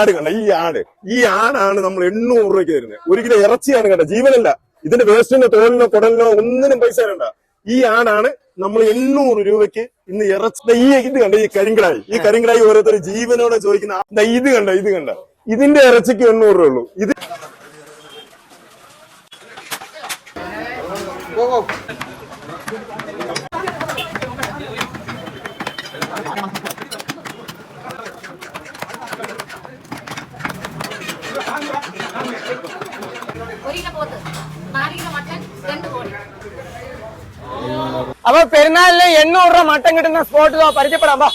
ആട് കണ്ട ഈ ആട്. ഈ ആടാണ് നമ്മൾ എണ്ണൂറ് രൂപയ്ക്ക് തരുന്നത്. ഒരു ഇറച്ചിയാണ് കേട്ടോ ജീവനല്ല. ഇതിന്റെ വേസ്റ്റിനോ തോലിനോ കുടലിനോ ഒന്നിനും പൈസ തരണ്ട. ഈ ആടാണ് നമ്മൾ എണ്ണൂറ് രൂപയ്ക്ക് ഇന്ന് ഇറച്ചി ഈ ഇത് കണ്ട ഈ കരിങ്കടായി. ഈ കരിങ്കടായി ഓരോരുത്തർ ജീവനോടെ ചോദിക്കുന്ന ഇത് കണ്ട ഇത് കണ്ട. ഇതിന്റെ ഇറച്ചിക്ക് എണ്ണൂറ് രൂപ ഉള്ളൂ ഇത് ഒരു കിലോ പോത്ത് നാല് കിലോ മട്ടൻ രണ്ട് കോഴി അപ്പൊ പെരുന്നാളിന് എണ്ണൂറ് രൂപ മട്ടൻ കിട്ടുന്ന സ്പോട്ട് പരിചയപ്പെടാം വാ.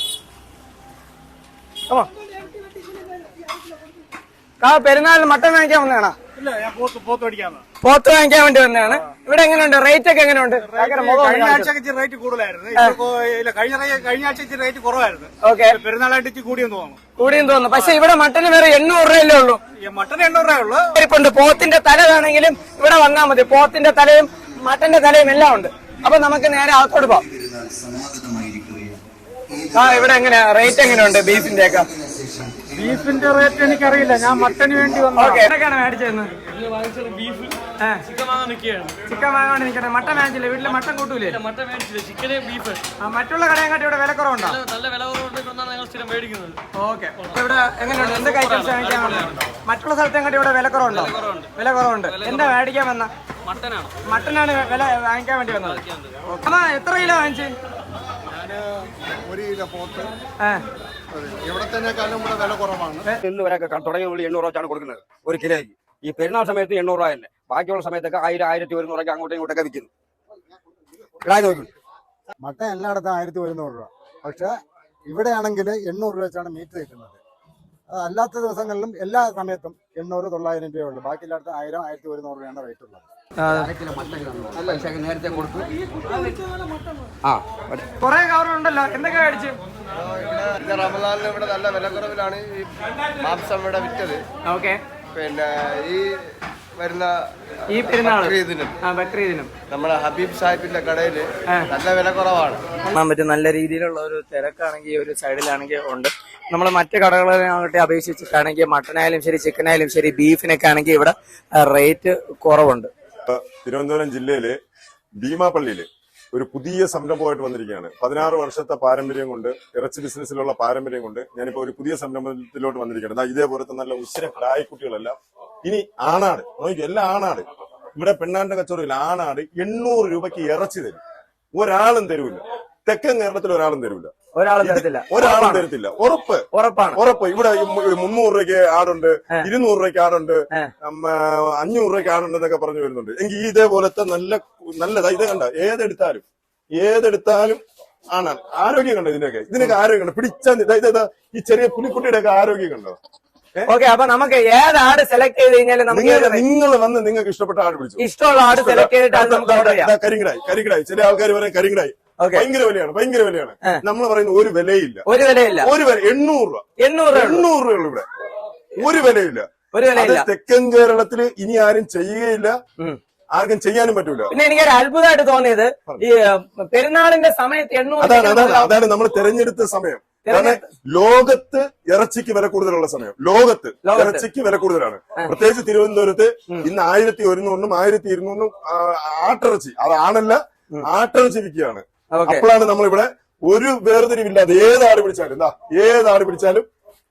പെരുന്നാളിന് മട്ടൻ വാങ്ങിക്കാൻ വന്നതാണോ. പോത്ത് വാങ്ങിക്കാൻ വേണ്ടി വന്നതാണ്. ഇവിടെ എങ്ങനെയുണ്ട്? റേറ്റ് ഒക്കെ എങ്ങനെയുണ്ട്? റേറ്റ് കൂടുതലായിരുന്നു. കഴിഞ്ഞ ആഴ്ച റേറ്റ് കുറവായിരുന്നു. ഓക്കെ ഇപ്പൊ പെരുന്നാളായിട്ട് ഇച്ചിരി കൂടിയെന്ന് തോന്നുന്നു. കൂടിയും തോന്നുന്നു. പക്ഷെ ഇവിടെ മട്ടന് വേറെ എണ്ണൂറ് രൂപയല്ലേ ഉള്ളൂ? മട്ടൻ എണ്ണൂറ് രൂപ ഉള്ളൂ. ഇരിപ്പുണ്ട് പോത്തിന്റെ തല വേണമെങ്കിലും ഇവിടെ വന്നാൽ മതി. പോത്തിന്റെ തലയും മട്ടന്റെ തലയും എല്ലാം ഉണ്ട്. അപ്പൊ നമുക്ക് നേരെ അകത്തോട്ട് പോവാം. ആ ഇവിടെ എങ്ങനെയാ? റേറ്റ് എങ്ങനെയുണ്ട് ബീഫിന്റെ ഒക്കെ ബീഫിന്റെ റേറ്റ് എനിക്കറിയില്ല. ഞാൻ മട്ടന് വേണ്ടി വന്നു ഓക്കെ എന്തൊക്കെയാണ് മേടിച്ചതെന്ന് ബീഫ് ചിക്കൻ വാങ്ങാൻ നിൽക്കുകയാണ് ചിക്കൻ വാങ്ങാൻ നിൽക്കണേ മട്ടൻ മേടിച്ചില്ല വീട്ടിൽ മട്ടൻ കൂട്ടൂലേ? മട്ടൻ മേടിച്ചില്ല ചിക്കന് ബീഫ് ആ, മറ്റുള്ള കടയും കാട്ടി ഇവിടെ വില കുറവുണ്ടോ? നല്ല വില കുറവുണ്ട്. ഇവിടുന്നാണ് ഞങ്ങൾ സ്ഥിരം മേടിക്കുന്നത്. ഓക്കെ ഇവിടെ എങ്ങനെയുണ്ട്? എന്തൊക്കെ ഐറ്റംസ്? മറ്റുള്ള സ്ഥലത്തെ കാട്ടി ഇവിടെ വില കുറവുണ്ടോ? വില കുറവുണ്ട്. എന്താ മേടിക്കാൻ വന്ന? മട്ടനാണ്? മട്ടനാണ് വില വാങ്ങിക്കാൻ വേണ്ടി വന്നത്. അമ്മ എത്ര കിലോ വാങ്ങിച്ചു? ഒരു കിലോ പോത്ത്. ഏ, ഇവിടത്തേക്കാളും കൂടെ വില കുറവാണ്. ഇന്ന് വരെ തുടങ്ങിയ ഉള്ളി എണ്ണൂറ് രൂപയാണ് കൊടുക്കുന്നത്. ഒരു കിലോയ്ക്ക്. ഈ പെരുന്നാൾ സമയത്ത് എണ്ണൂറ് രൂപ തന്നെ ബാക്കിയുള്ള സമയത്തൊക്കെ ആയിരം ആയിരത്തി ഒരുന്നൂറൊക്കെ അങ്ങോട്ടും ഇങ്ങോട്ടൊക്കെ വിൽക്കുന്നു. ഇടായി നോക്കും. മട്ടൻ എല്ലായിടത്തും ആയിരത്തി ഒരുന്നൂറ് രൂപ. പക്ഷെ ഇവിടെയാണെങ്കിൽ എണ്ണൂറ് രൂപ വെച്ചാണ് മീറ്റ് കിട്ടുന്നത് അല്ലാത്ത ദിവസങ്ങളിലും എല്ലാ സമയത്തും എണ്ണൂറ് തൊള്ളായിരം രൂപയുള്ളൂ ബാക്കി എല്ലായിടത്തും ആയിരം ആയിരത്തി ഒരുന്നൂറ് രൂപയാണ് റേറ്റ് ഉള്ളത് നേരത്തെ കൊടുത്തു. ആ കുറെ കവറുണ്ടല്ലോ. എന്തൊക്കെ മേടിച്ച്? റമദാനിൽ ഇവിടെ നല്ല വിലക്കുറവിലാണ് ഈ മാംസം ഇവിടെ വിറ്റത്. ഓക്കെ. പിന്നെ ഈ വരുന്ന ഈ പെരുന്നാൾ. ബക്രീദിനും. ആ ബക്രീദിനും. നമ്മുടെ ഹബീബ് സാഹിബിന്റെ കടയിൽ നല്ല വില കുറവാണ് കാണാൻ പറ്റും നല്ല രീതിയിലുള്ള ഒരു തിരക്കാണെങ്കിൽ ഒരു സൈഡിലാണെങ്കിൽ ഉണ്ട്. നമ്മൾ മറ്റ് കടകളെ അപേക്ഷിച്ചിട്ടാണെങ്കിൽ മട്ടനായാലും ശരി ചിക്കനായാലും ശരി ബീഫിനൊക്കെ ആണെങ്കിൽ ഇവിടെ റേറ്റ് കുറവുണ്ട്. തിരുവനന്തപുരം ജില്ലയിലെ ഭീമാപള്ളിയിൽ ഒരു പുതിയ സംരംഭമായിട്ട് വന്നിരിക്കുകയാണ്. പതിനാറ് വർഷത്തെ പാരമ്പര്യം കൊണ്ട് ഇറച്ചി ബിസിനസ്സിലുള്ള പാരമ്പര്യം കൊണ്ട് ഞാനിപ്പോ ഒരു പുതിയ സംരംഭത്തിലോട്ട് വന്നിരിക്കുകയാണ്. ഇതേപോലത്തെ നല്ല ഉശ്ര പ്രായക്കുട്ടികളെല്ലാം. ഇനി ആണാട് നോക്കി എല്ലാം ആണാട്. ഇവിടെ പെണ്ണാന്റെ കച്ചവടമില്ല ആണാട് എണ്ണൂറ് രൂപയ്ക്ക് ഇറച്ചി തരും. ഒരാളും തരൂല. തെക്കൻ കേരളത്തിൽ ഒരാളും തരൂല. ഒരാളും തരത്തില്ല. ഒരാളും തരത്തില്ല. ഉറപ്പ്. ഉറപ്പാണ്. ഉറപ്പ്. ഇവിടെ മുന്നൂറ് രൂപയ്ക്ക് ആടുണ്ട് ഇരുന്നൂറ് രൂപയ്ക്ക് ആടുണ്ട് അഞ്ഞൂറ് രൂപയ്ക്ക് ആടുണ്ട് എന്നൊക്കെ പറഞ്ഞു വരുന്നുണ്ട്. എങ്കിൽ ഇതേപോലത്തെ നല്ല നല്ലതാ. ഇത് കണ്ട? ഏതെടുത്താലും ഏതെടുത്താലും ആണ് ആരോഗ്യം കണ്ടോ ഇതിനൊക്കെ? ഇതിനൊക്കെ ആരോഗ്യം കണ്ടോ? പിടിച്ച ഇതാ, ഇതാ, ഈ ചെറിയ പുലിക്കുട്ടിയുടെ ഒക്കെ ആരോഗ്യം കണ്ടോ? ഓക്കെ അപ്പൊ നമുക്ക് ഏത് ആട് സെലക്ട് ചെയ്ത് കഴിഞ്ഞാൽ നമുക്ക് നിങ്ങൾ വന്ന് നിങ്ങൾക്ക് ഇഷ്ടപ്പെട്ട ആട് പിടിച്ചു? ഇഷ്ടമുള്ള ആട് സെലക്ട് ചെയ്തിട്ട് കരിങ്കടായി കരിങ്കടായി ചില ആൾക്കാർ പറയാം കരിങ്കടായി. ഭയങ്കര വിലയാണ് ഭയങ്കര വിലയാണ്. നമ്മൾ പറയുന്ന ഒരു വിലയില്ല. ഒരു വിലയില്ല. ഒരു വില എണ്ണൂറ് രൂപ. എണ്ണൂറ് രൂപ. എണ്ണൂറ് രൂപയുള്ളൂ ഇവിടെ. ഒരു വിലയില്ല. ഒരു വില വിലയില്ല തെക്കൻ കേരളത്തിൽ ഇനി ആരും ചെയ്യുകയില്ല. ആർക്കും ചെയ്യാനും പറ്റൂല. പിന്നെ എനിക്കൊരു അത്ഭുതമായിട്ട് തോന്നിയത് ഈ പെരുന്നാളിന്റെ സമയത്ത് എണ്ണൂറ് അതാണ് അതാണ് അതാണ് നമ്മൾ തെരഞ്ഞെടുത്ത സമയം. കാരണം ലോകത്ത് ഇറച്ചിക്ക് വില കൂടുതലുള്ള സമയം. ലോകത്ത്. ഇറച്ചിക്ക് വില കൂടുതലാണ്. പ്രത്യേകിച്ച് തിരുവനന്തപുരത്ത് ഇന്ന് ആയിരത്തി ഒരുന്നൂറിനും ആയിരത്തി ഇരുന്നൂറിനും ആട്ടിറച്ചി. അത് ആണല്ല ആട്ടിറച്ചി വിൽക്കുകയാണ്. അപ്പോഴാണ് നമ്മളിവിടെ ഒരു വേർതിരിവില്ലാതെ ഏത് ആട് പിടിച്ചാലും എന്താ ഏത് ആട് പിടിച്ചാലും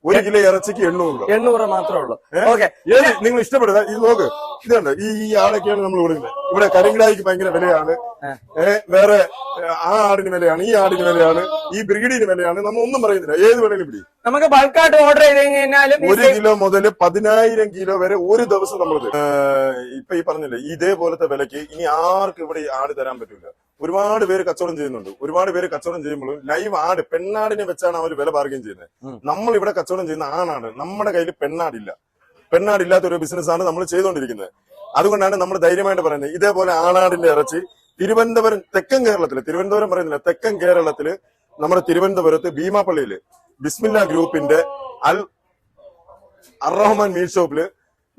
ഒരു കിലോ ഇറച്ചിക്ക് എണ്ണൂറ് എണ്ണൂറ് മാത്രമേ ഉള്ളൂ. ഓക്കെ. ഏത് നിങ്ങൾ ഇഷ്ടപ്പെടുക ഇത് നോക്ക്. ഇതുണ്ട് ഈ ഈ ആടൊക്കെയാണ് നമ്മൾ കൊടുക്കുന്നത് ഇവിടെ കരിങ്കിടായിക്ക് ഭയങ്കര വിലയാണ്. വേറെ ആ ആടിന് വിലയാണ് ഈ ആടിന് വിലയാണ് ഈ ബ്രീഡിന് വിലയാണ്. നമ്മൾ ഒന്നും പറയുന്നില്ല. ഏത് വേണേലും പിടി. നമുക്ക് ബൾക്കായിട്ട് ഓർഡർ ചെയ്ത് കഴിഞ്ഞാലും ഒരു കിലോ മുതൽ പതിനായിരം കിലോ വരെ ഒരു ദിവസം നമ്മൾ ഇപ്പൊ ഈ പറഞ്ഞില്ലേ ഇതേപോലത്തെ വിലക്ക് ഇനി ആർക്കും ഇവിടെ ആട് തരാൻ പറ്റില്ല ഒരുപാട് പേര് കച്ചവടം ചെയ്യുന്നുണ്ട്. ഒരുപാട് പേര് കച്ചവടം ചെയ്യുമ്പോൾ ലൈവ് ആട് പെണ്ണാടിനെ വെച്ചാണ് അവർ വില ബാർഗൈൻ ചെയ്യുന്നത്. നമ്മൾ ഇവിടെ കച്ചവടം ചെയ്യുന്ന ആണാണ്. നമ്മുടെ കയ്യിൽ പെണ്ണാടില്ല. പെണ്ണാടില്ലാത്ത ഒരു ബിസിനസ്സാണ് നമ്മൾ ചെയ്തുകൊണ്ടിരിക്കുന്നത്. അതുകൊണ്ടാണ് നമ്മൾ ധൈര്യമായിട്ട് പറയുന്നത്. ഇതേപോലെ ആണാടിന്റെ ഇറച്ചി തിരുവനന്തപുരം തെക്കൻ കേരളത്തിൽ തിരുവനന്തപുരം പറയുന്നില്ല തെക്കൻ കേരളത്തിൽ നമ്മുടെ തിരുവനന്തപുരത്ത് ഭീമാപ്പള്ളിയിൽ ബിസ്മില്ല ഗ്രൂപ്പിന്റെ അൽ അറഹ്മാൻ മീറ്റ് ഷോപ്പിൽ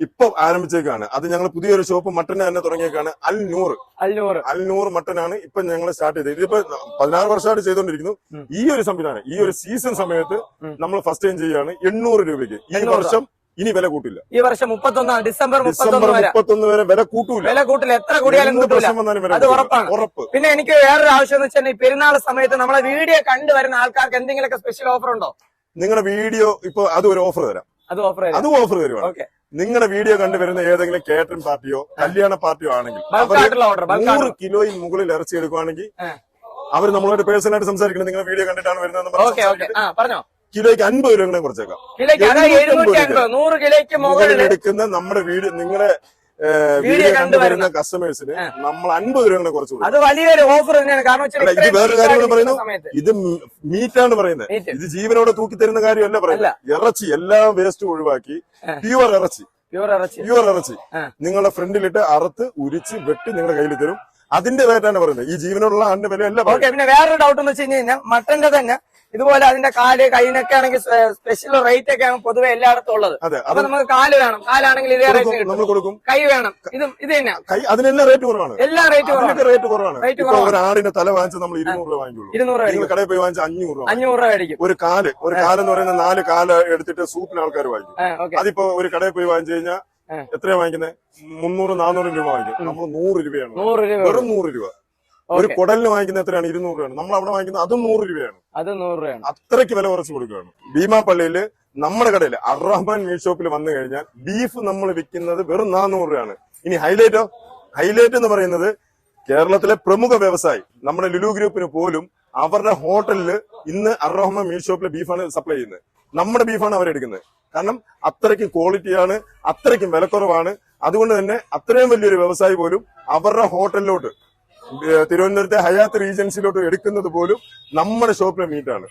ഇപ്പൊ ആരംഭിച്ചേക്കാണ്. അത് ഞങ്ങൾ പുതിയൊരു ഷോപ്പ് മട്ടന് തന്നെ തുടങ്ങിയേക്കാണ്. അൽ നൂർ അൽനൂർ അൽ നൂർ മട്ടനാണ് ഇപ്പൊ ഞങ്ങൾ സ്റ്റാർട്ട് ചെയ്തത്. ഇതിപ്പോ പതിനാറ് വർഷമായിട്ട് ചെയ്തുകൊണ്ടിരിക്കുന്നു ഈ ഒരു സംവിധാനം ഈ ഒരു സീസൺ സമയത്ത് നമ്മൾ ഫസ്റ്റ് ടൈം ചെയ്യുകയാണ് എണ്ണൂറ് രൂപയ്ക്ക്. ഈ വർഷം ഇനി വില കൂട്ടില്ല. ഈ വർഷം മുപ്പത്തൊന്നാണ്. ഡിസംബർ ഡിസംബർ മുപ്പത്തൊന്ന് വരെ വില കൂട്ടൂല. വില കൂട്ടില്ല. എത്ര കൂടിയാലും അത് ഉറപ്പാണ്. ഉറപ്പ്. പിന്നെ എനിക്ക് വേറൊരു ആവശ്യം എന്ന് വെച്ചാൽ ഈ പെരുന്നാൾ സമയത്ത് നമ്മളെ വീഡിയോ കണ്ടുവരുന്ന ആൾക്കാർക്ക് എന്തെങ്കിലുമൊക്കെ സ്പെഷ്യൽ ഓഫർ ഉണ്ടോ? നിങ്ങളുടെ വീഡിയോ ഇപ്പൊ അത് ഒരു ഓഫർ തരാം. അത് ഓഫർ അത് ഓഫർ തരുവാണ്. ഓക്കെ നിങ്ങളുടെ വീഡിയോ കണ്ടുവരുന്ന ഏതെങ്കിലും കേറ്ററിംഗ് പാർട്ടിയോ കല്യാണ പാർട്ടിയോ ആണെങ്കിൽ നൂറ് കിലോയിൽ മുകളിൽ ഇറച്ചി എടുക്കുവാണെങ്കിൽ അവർ നമ്മളോട് പേഴ്സണലായിട്ട് സംസാരിക്കണം. നിങ്ങളുടെ വീഡിയോ കണ്ടിട്ടാണ് വരുന്നത് കിലോയ്ക്ക് അൻപത് രൂപ കുറച്ചേക്കാം. നൂറ് കിലോയ്ക്ക് മുകളിൽ മുകളിൽ എടുക്കുന്ന നമ്മുടെ വീഡിയോ നിങ്ങളുടെ വീഡിയോ കണ്ടുവരുന്ന കസ്റ്റമേഴ്സിന് നമ്മൾ അൻപത് രൂപ കുറച്ച് അത് വലിയൊരു ഓഫർ തന്നെയാണ്. കാരണം ഇത് വേറൊരു കാര്യം കൂടെ പറയുന്നു. ഇത് മീറ്റാണ് പറയുന്നത്. ഇത് ജീവനോടെ തൂക്കി തരുന്ന കാര്യമല്ല പറയുന്നത്. ഇറച്ചി എല്ലാം വേസ്റ്റ് ഒഴിവാക്കി. പ്യുവർ ഇറച്ചി. പ്യുവർ ഇറച്ചി. നിങ്ങളുടെ ഫ്രണ്ടിലിട്ട് അറുത്ത് ഉരിച്ച് വെട്ടി നിങ്ങളുടെ കയ്യിൽ തരും. അതിന്റെ റേറ്റാണ് പറയുന്നത്. ഈ ജീവനുള്ള ആടിന്റെ വിലയല്ല ഓക്കെ പിന്നെ വേറൊരു ഡൗട്ട് എന്ന് വെച്ച് കഴിഞ്ഞാൽ മട്ടന്റെ തന്നെ ഇതുപോലെ അതിന്റെ കാൽ കൈനൊക്കെ ആണെങ്കിൽ സ്പെഷ്യൽ റേറ്റ് ഒക്കെ ആണ് പൊതുവെ എല്ലായിടത്തും ഉള്ളത്. അതെ അപ്പൊ അത് നമുക്ക് കാൽ വേണം. കാലാണെങ്കിൽ ഇതേ റേറ്റ് കൊടുക്കും, നമ്മൾ കൊടുക്കും. കൈ വേണം. ഇതും ഇത് തന്നെ. കൈ അതിനെല്ലാം റേറ്റ് കുറവാണ്. എല്ലാ റേറ്റ് അതിനൊക്കെ റേറ്റ് കുറവാണ്. റേറ്റ് കുറവാണ്. ഒരു ആടിന്റെ തല വാങ്ങിച്ച് നമ്മൾ ഇരുന്നൂറ് രൂപ വാങ്ങിക്കുള്ളൂ. ഇരുന്നൂറ് നിങ്ങൾ കടയിൽ പോയി വാങ്ങിച്ച അഞ്ഞൂറ് രൂപ അഞ്ഞൂറ് രൂപ മേടിക്കും ഒരു കാൽ ഒരു കാലെന്ന് പറയുന്ന നാല് കാൽ എടുത്തിട്ട് സൂപ്പിന് ആൾക്കാർ വാങ്ങിക്കും. അതിപ്പോ ഒരു കടയിൽ പോയി വാങ്ങിച്ചു കഴിഞ്ഞാൽ. എത്രയാ വാങ്ങിക്കുന്നത് മുന്നൂറ് നാനൂറ് രൂപ വാങ്ങിക്കും. നമ്മൾ നൂറ് രൂപയാണ്. നൂറ് രൂപ വെറും നൂറ് രൂപ. ഒരു കുടലിന് വാങ്ങിക്കുന്ന എത്രയാണ്? ഇരുന്നൂറ് രൂപയാണ്. നമ്മൾ അവിടെ വാങ്ങിക്കുന്നത് അതും നൂറ് രൂപയാണ്. അത് നൂറ് രൂപയാണ്. അത്രയ്ക്ക് വില കുറച്ച് കൊടുക്കുകയാണ്. ഭീമാപ്പള്ളിയിൽ നമ്മുടെ കടയിൽ അറഹ്മാൻ മീറ്റ് ഷോപ്പിൽ വന്നു കഴിഞ്ഞാൽ ബീഫ് നമ്മൾ വിൽക്കുന്നത് വെറും നാനൂറ് രൂപയാണ്. ഇനി ഹൈലൈറ്റോ? ഹൈലൈറ്റ് എന്ന് പറയുന്നത് കേരളത്തിലെ പ്രമുഖ വ്യവസായി. നമ്മുടെ ലുലു ഗ്രൂപ്പിന് പോലും അവരുടെ ഹോട്ടലിൽ ഇന്ന് അറഹ്മാൻ മീറ്റ് ഷോപ്പിലെ ബീഫാണ് സപ്ലൈ ചെയ്യുന്നത്. നമ്മുടെ ബീഫാണ് അവരെടുക്കുന്നത്. കാരണം അത്രയ്ക്കും ക്വാളിറ്റിയാണ് അത്രയ്ക്കും വിലക്കുറവാണ്. അതുകൊണ്ട് തന്നെ അത്രയും വലിയൊരു വ്യവസായി പോലും അവരുടെ ഹോട്ടലിലോട്ട് തിരുവനന്തപുരത്തെ ഹയാത്ത് റീജൻസിലോട്ട് എടുക്കുന്നത് പോലും നമ്മുടെ ഷോപ്പിലെ മീറ്റാണ്